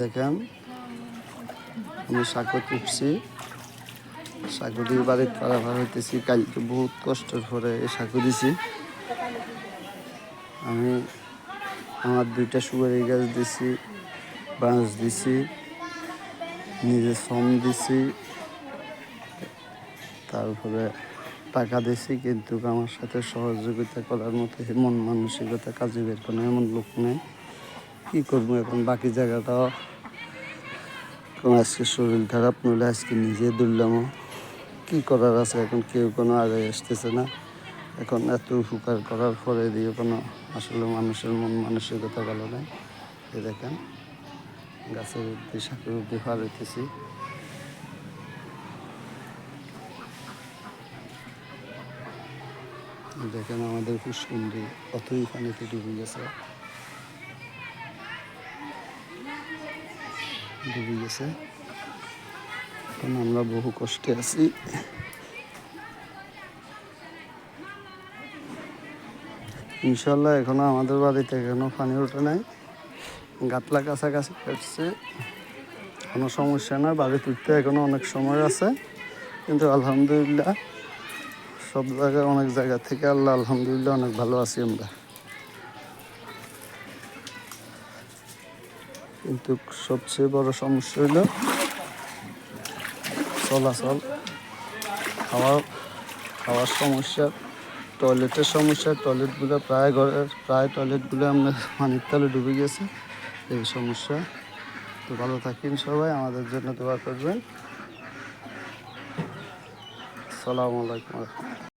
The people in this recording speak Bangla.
দেখেন, আমি সাঁকো তুপছি সাঁকো দিয়ে বাড়ির পাড়াভার হইতেছি। কালকে বহুত কষ্টের পরে এই সাঁকো দিছি। আমি আমার দুইটা সুপারি গাছ দিছি, বাঁশ দিছি, নিজে শ্রম দিছি, তারপরে টাকা দিছি, কিন্তু আমার সাথে সহযোগিতা করার মতো এমন মানসিকতা কাজে বের কোনো এমন লোক নেই। কী করব এখন? বাকি জায়গাটাও কোনো আজকে শরীর খারাপ, নইলে আজকে নিজে দুললাম। কী করার আছে এখন? কেউ কোনো আগে আসতেছে না। এখন এত উপকার করার পরে দিয়ে কোনো আসলে মানুষের মন মানসিকতা ভালো নাই। এ দেখেন, গাছের উদ্দি শাকের উদ্দি হইতেছি। দেখেন আমাদের পুষ্কুন্দি কতই পানিতে ডুবে গেছে। ডুবে গেছে। এখন আমরা বহু কষ্টে আছি। ইনশাল্লাহ এখনও আমাদের বাড়িতে এখনও পানি ওঠে নাই। গাতলা কাছাকাছি কাটছে। কোনো সমস্যা না, বাড়ি তুলতে এখনও অনেক সময় আছে। কিন্তু আলহামদুলিল্লাহ সব জায়গায় অনেক জায়গা থেকে আল্লাহ, আলহামদুলিল্লাহ অনেক ভালো আছি আমরা। কিন্তু সবচেয়ে বড় সমস্যা হইল চলাচল। খাওয়া খাওয়ার সমস্যা, টয়লেটের সমস্যা, টয়লেটগুলো প্রায় ঘরের প্রায় টয়লেটগুলো আমরা পানির তলে ডুবে গেছে, এই সমস্যা। তো ভালো থাকেন সবাই, আমাদের জন্য দোয়া করবেন। সালামু আলাইকুম।